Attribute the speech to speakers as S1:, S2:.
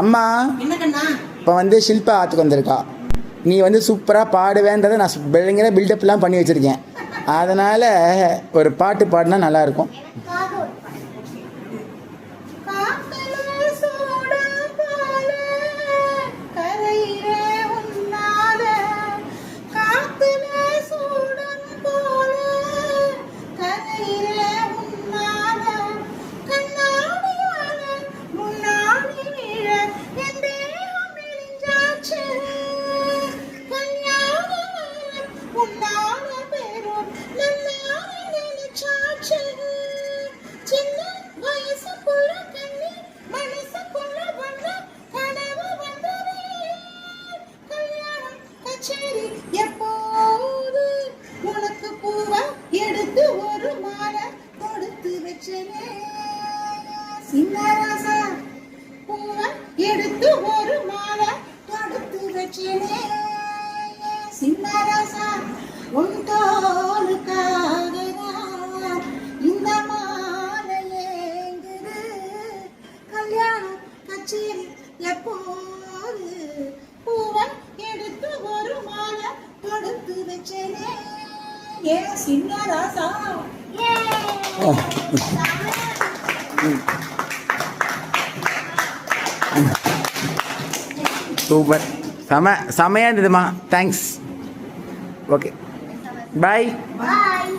S1: அம்மா இப்போ வந்து ஷில்பா ஆற்றுக்கு வந்திருக்கா. நீ வந்து சூப்பராக பாடுவேன்றதை நான் பயங்கர பில்டப்லாம் பண்ணி வச்சுருக்கேன். அதனால் ஒரு பாட்டு பாடினா நல்லாயிருக்கும்
S2: கல்யாணம் உன்னால நினைச்சாச்சு சின்ன வயசுக்குள்ள கண்ணி மனசுக்குள்ள வந்த கனவு கல்யாணம் கச்சேரி எப்போது? உனக்கு பூவா எடுத்து ஒரு மாலை கொடுத்து வச்சனே. சின்னராசா பூவா எடுத்து ஒரு மாலை கொடுத்து வச்சனே. சின்னராசா உன் தோலுக்காக தான் இந்த மாலை ஏங்குது. கல்யாணம் கச்சேரி எப்போது பூவன் எடுத்து ஒரு மாலை கொடுத்து வச்சேனே? ஏ சின்ன ராசா
S1: சூப்பர். செம செமையாக இருந்ததுமா தேங்க்ஸ் ಓಕೆ ಬಾಯ್
S2: ಬಾಯ್